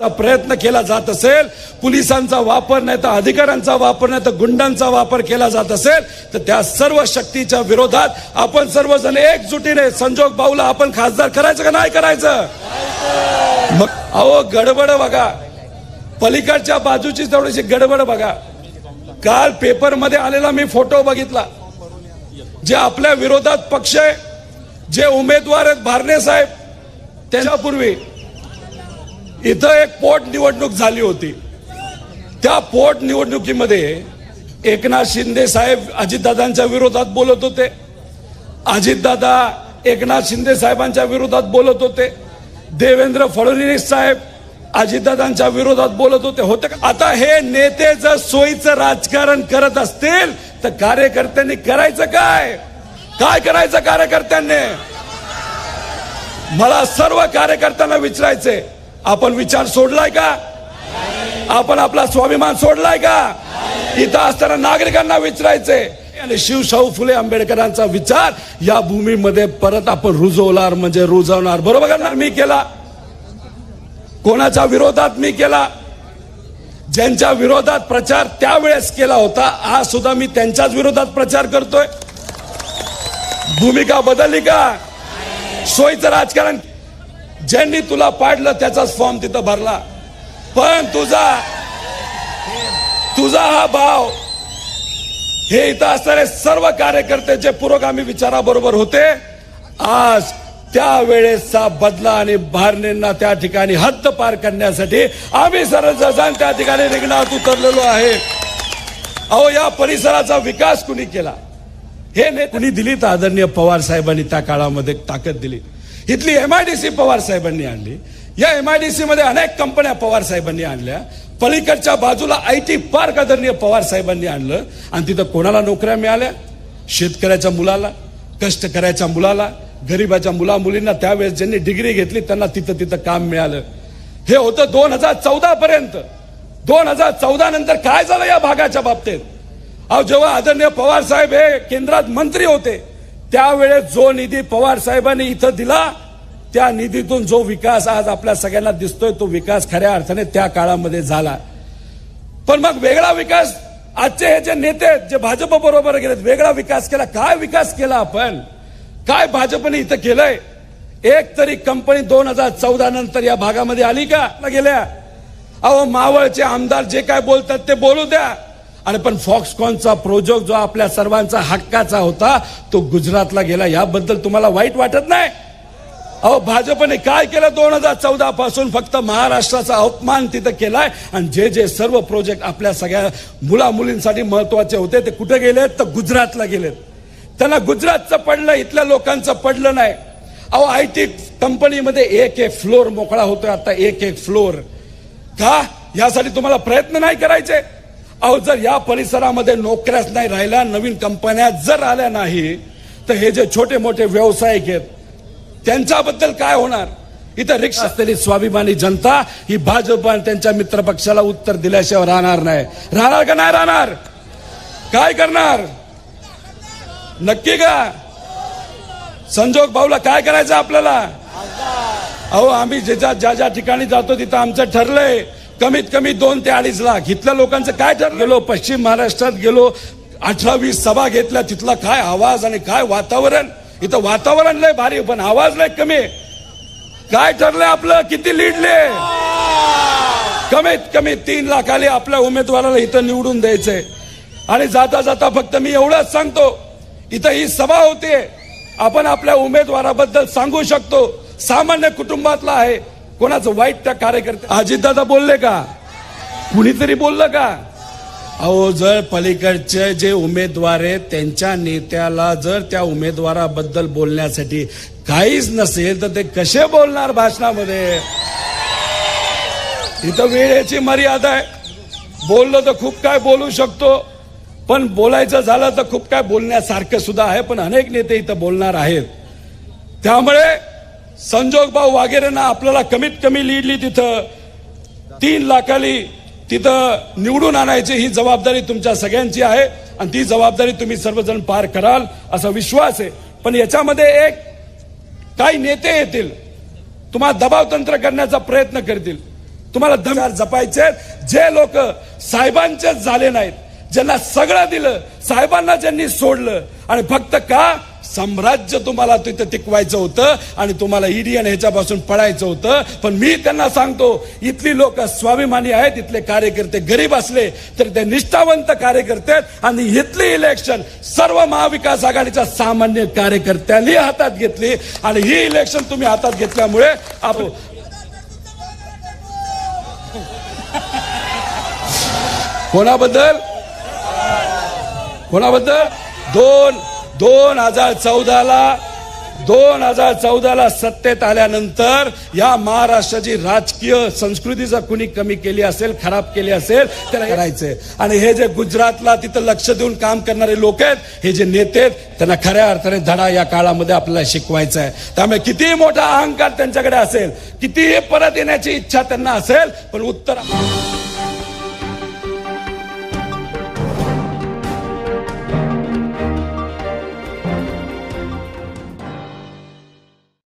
प्रयत्न केला जात असेल पोलिसांचा वापर नाही तर अधिकाऱ्यांचा वापर नाही तर गुंडांचा वापर केला जात असेल तर त्या सर्व शक्तीच्या विरोधात आपण सर्वजण एकजुटीने संजोग बाऊला आपण खासदार करायचं का नाही करायचं? मग अहो गडबड बघा. पलीकडच्या बाजूची थोडीशी गडबड बघा. काल पेपरमध्ये आलेला मी फोटो बघितला. जे आपल्या विरोधात पक्ष आहे जे उमेदवार आहेत भारणे साहेब त्याच्यापूर्वी इथं एक पोटनिवडणूक झाली होती. त्या पोटनिवडणुकीमध्ये एकनाथ शिंदे साहेब अजितदादांच्या विरोधात बोलत होते. अजितदादा एकनाथ शिंदे साहेबांच्या विरोधात बोलत होते. देवेंद्र फडणवीस साहेब अजितदादांच्या विरोधात बोलत होते. होते आता हे नेते जर सोयीचं राजकारण करत असतील तर कार्यकर्त्यांनी करायचं काय? काय करायचं कार्यकर्त्यांनी? मला सर्व कार्यकर्त्यांना विचारायचंय. आपण विचार सोडलाय का? आपण आपला स्वाभिमान सोडलाय का? इथं असताना नागरिकांना विचारायचे आणि शिवशाहू फुले आंबेडकरांचा विचार या भूमीमध्ये परत आपण रुजवणार म्हणजे रुजवणार. बरोबर करणार मी केला. कोणाच्या विरोधात मी केला? ज्यांच्या विरोधात प्रचार त्यावेळेस केला होता आज सुद्धा मी त्यांच्याच विरोधात प्रचार करतोय. भूमिका बदलली का? सोयीचं राजकारण ज्यांनी तुला पाडलं त्याचाच फॉर्म तिथं भरला. पण तुझा तुझा हा भाव हे इथं असणारे सर्व कार्यकर्ते जे पुरोगामी विचाराबरोबर होते आज त्यावेळेसचा बदला आणि भारनेंना त्या ठिकाणी हद्द पार करण्यासाठी आम्ही सर्वजण त्या ठिकाणी रिंगणात उतरलेलो आहे. अहो या परिसराचा विकास कुणी केला? हे ने कुणी दिली तर आदरणीय पवार साहेबांनी त्या काळामध्ये ताकद दिली. इथली एमआयडीसी पवार साहेबांनी आणली. या एमआयडीसी मध्ये अनेक कंपन्या पवार साहेबांनी आणल्या. पलीकडच्या बाजूला आय टी पार्क आदरणीय पवार साहेबांनी आणलं. आणि तिथं कोणाला नोकऱ्या मिळाल्या? शेतकऱ्याच्या मुलाला कष्टकऱ्याच्या मुलाला गरीबाच्या मुला मुलींना त्यावेळेस ज्यांनी डिग्री घेतली त्यांना तिथं तिथं काम मिळालं. हे होतं दोन हजार चौदा पर्यंत. दोन हजार चौदा नंतर काय झालं या भागाच्या बाबतीत? अहो जेव्हा आदरणीय पवार साहेब हे केंद्रात मंत्री होते त्यावेळेस जो निधी पवार साहेबांनी इथं दिला त्या निधीतून जो विकास आज आपल्या सगळ्यांना दिसतोय तो विकास खऱ्या अर्थाने त्या काळामध्ये झाला. पण मग वेगळा विकास आजचे हे जे नेते आहेत, जे भाजप बरोबर गेलेत वेगळा विकास केला. काय विकास केला आपण? काय भाजपने इथं केलंय? एक तरी कंपनी दोन हजार चौदा नंतर या भागामध्ये आली का? गेल्या. अहो मावळचे आमदार जे काय बोलतात ते बोलू द्या. आणि पण फॉक्सकॉनचा प्रोजेक्ट जो आपल्या सर्वांचा हक्काचा होता तो गुजरातला गेला. याबद्दल तुम्हाला वाईट वाटत नाही? अहो भाजपने काय केलं? दोन हजार चौदा पासून फक्त महाराष्ट्राचा अपमान तिथं केलाय. आणि जे जे सर्व प्रोजेक्ट आपल्या सगळ्या मुला मुलींसाठी महत्त्वाचे होते ते कुठे गेलेत? तर गुजरातला गेलेत. त्यांना गुजरातचं पडलं इथल्या लोकांचं पडलं नाही. अहो आय टी कंपनीमध्ये एक एक फ्लोर मोकळा होतोय आता एक एक फ्लोर. का? यासाठी तुम्हाला प्रयत्न नाही करायचे? अहो जर या परिसरामध्ये नोकऱ्याच नाही राहिल्या नवीन कंपन्या जर आल्या नाही तर हे जे छोटे मोठे व्यावसायिक आहेत त्यांच्याबद्दल काय होणार? इथं रिक्षा असलेली स्वाभिमानी जनता ही भाजप आणि त्यांच्या मित्रपक्षाला उत्तर दिल्याशिवाय राहणार नाही. राहणार का नाही राहणार? काय करणार? नक्की का? संजोग भाऊला काय करायचं आपल्याला? अहो आम्ही ज्याच्या ज्या ज्या ठिकाणी जातो तिथं आमचं ठरलंय. कमीत कमी दोन ते अडीच लाख. इथल्या लोकांचं काय ठरलं? गेलो पश्चिम महाराष्ट्रात गेलो अठरा वीस सभा घेतल्या तिथला काय आवाज आणि काय वातावरण? इथं वातावरण लय भारी पण आवाज लय कमी. काय ठरलंय आपलं? किती लिडले कमीत कमी तीन लाखाले आपल्या उमेदवाराला इथं निवडून द्यायचंय. आणि जाता जाता फक्त मी एवढंच सांगतो इथं ही सभा होते आपण आपल्या उमेदवाराबद्दल सांगू शकतो. सामान्य कुटुंबातला आहे. कोणाचं वाईट त्या कार्यकर्ते अजितदादा बोलले का? कुणीतरी बोललं का? अहो जर पलीकडचे जे उमेदवार आहेत त्यांच्या नेत्याला जर त्या उमेदवाराबद्दल बोलण्यासाठी काहीच नसेल तर ते कसे बोलणार भाषणामध्ये? इथं वेळेची मर्यादा आहे. बोललो तर खूप काय बोलू शकतो पण बोलायचं झालं तर खूप काय बोलण्यासारखं सुद्धा आहे पण अनेक नेते इथं बोलणार आहेत. त्यामुळे संजोग भाऊ वागेरेंना आपल्याला कमीत कमी लिडली तिथं. तीन लाखाली तिथं निवडून आणायची ही जबाबदारी तुमच्या सगळ्यांची आहे. आणि ती जबाबदारी तुम्ही सर्वजण पार कराल असा विश्वास आहे. पण याच्यामध्ये एक काही नेते येतील. तुम्हाला दबाव तंत्र करण्याचा प्रयत्न करतील. तुम्हाला दमदार जपायचे जे लोक साहेबांचेच झाले नाहीत. ज्यांना सगळं दिलं साहेबांना ज्यांनी सोडलं. आणि फक्त का? साम्राज्य तुम्हाला तिथं टिकवायचं होतं आणि तुम्हाला ईडी आणि ह्याच्यापासून पडायचं होतं. पण मी त्यांना सांगतो इथली लोक स्वाभिमानी आहेत इथले कार्यकर्ते गरीब असले तर ते निष्ठावंत कार्यकर्ते आहेत आणि इथली इलेक्शन सर्व महाविकास आघाडीच्या सामान्य कार्यकर्त्यांनी हातात घेतली आणि ही इलेक्शन तुम्ही हातात घेतल्यामुळे आपण कोणाबद्दल? कोणाबद्दल? दोन दोन हजार चौदाला दोन हजार चौदाला सत्तेत आल्यानंतर या महाराष्ट्राची राजकीय संस्कृती जर कुणी कमी केली असेल खराब केली असेल त्याला करायचंय. आणि हे जे गुजरातला तिथं लक्ष देऊन काम करणारे लोक आहेत हे जे नेते आहेत त्यांना खऱ्या अर्थाने धडा या काळामध्ये आपल्याला शिकवायचा आहे. त्यामुळे कितीही मोठा अहंकार त्यांच्याकडे असेल कितीही परत येण्याची इच्छा त्यांना असेल पण उत्तर